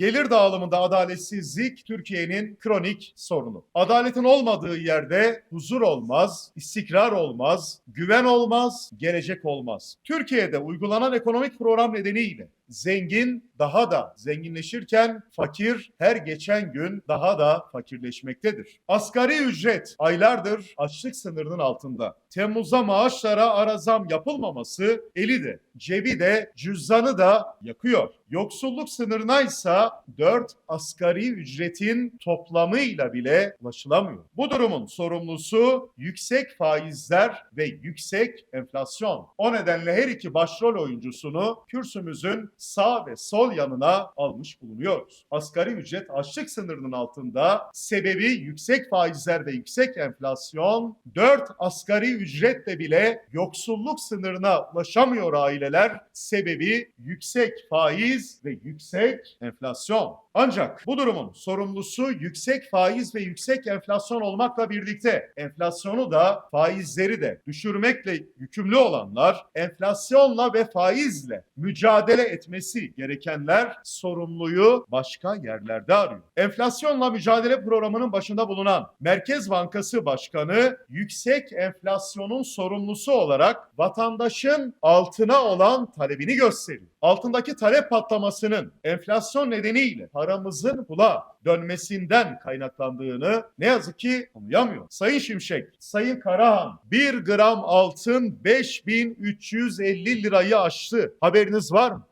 Gelir dağılımında adaletsizlik Türkiye'nin kronik sorunu. Adaletin olmadığı yerde huzur olmaz, istikrar olmaz, güven olmaz, gelecek olmaz. Türkiye'de uygulanan ekonomik program nedeniyle zengin daha da zenginleşirken fakir her geçen gün daha da fakirleşmektedir. Asgari ücret aylardır açlık sınırının altında. Temmuz'da maaşlara ara zam yapılmaması eli de cebi de cüzdanı da yakıyor. Yoksulluk sınırına ise 4 asgari ücretin toplamıyla bile ulaşılamıyor. Bu durumun sorumlusu yüksek faizler ve yüksek enflasyon. O nedenle her iki başrol oyuncusunu kürsümüzün sağ ve sol yanına almış bulunuyoruz. Asgari ücret açlık sınırının altında sebebi yüksek faizler ve yüksek enflasyon. 4 asgari ücretle bile yoksulluk sınırına ulaşamıyor aileler. Sebebi yüksek faiz ve yüksek enflasyon. Ancak bu durumun sorumlusu yüksek faiz ve yüksek enflasyon olmakla birlikte enflasyonu da faizleri de düşürmekle yükümlü olanlar enflasyonla ve faizle mücadele etmesi gerekenler sorumluyu başka yerlerde arıyor. Enflasyonla mücadele programının başında bulunan Merkez Bankası Başkanı yüksek enflasyonun sorumlusu olarak vatandaşın altına olan talebini gösteriyor. Altındaki talep patlamasının enflasyon nedeniyle paramızın pula dönmesinden kaynaklandığını ne yazık ki anlayamıyor. Sayın Şimşek, Sayın Karahan 1 gram altın 5350 lirayı aştı. Haberiniz var mı?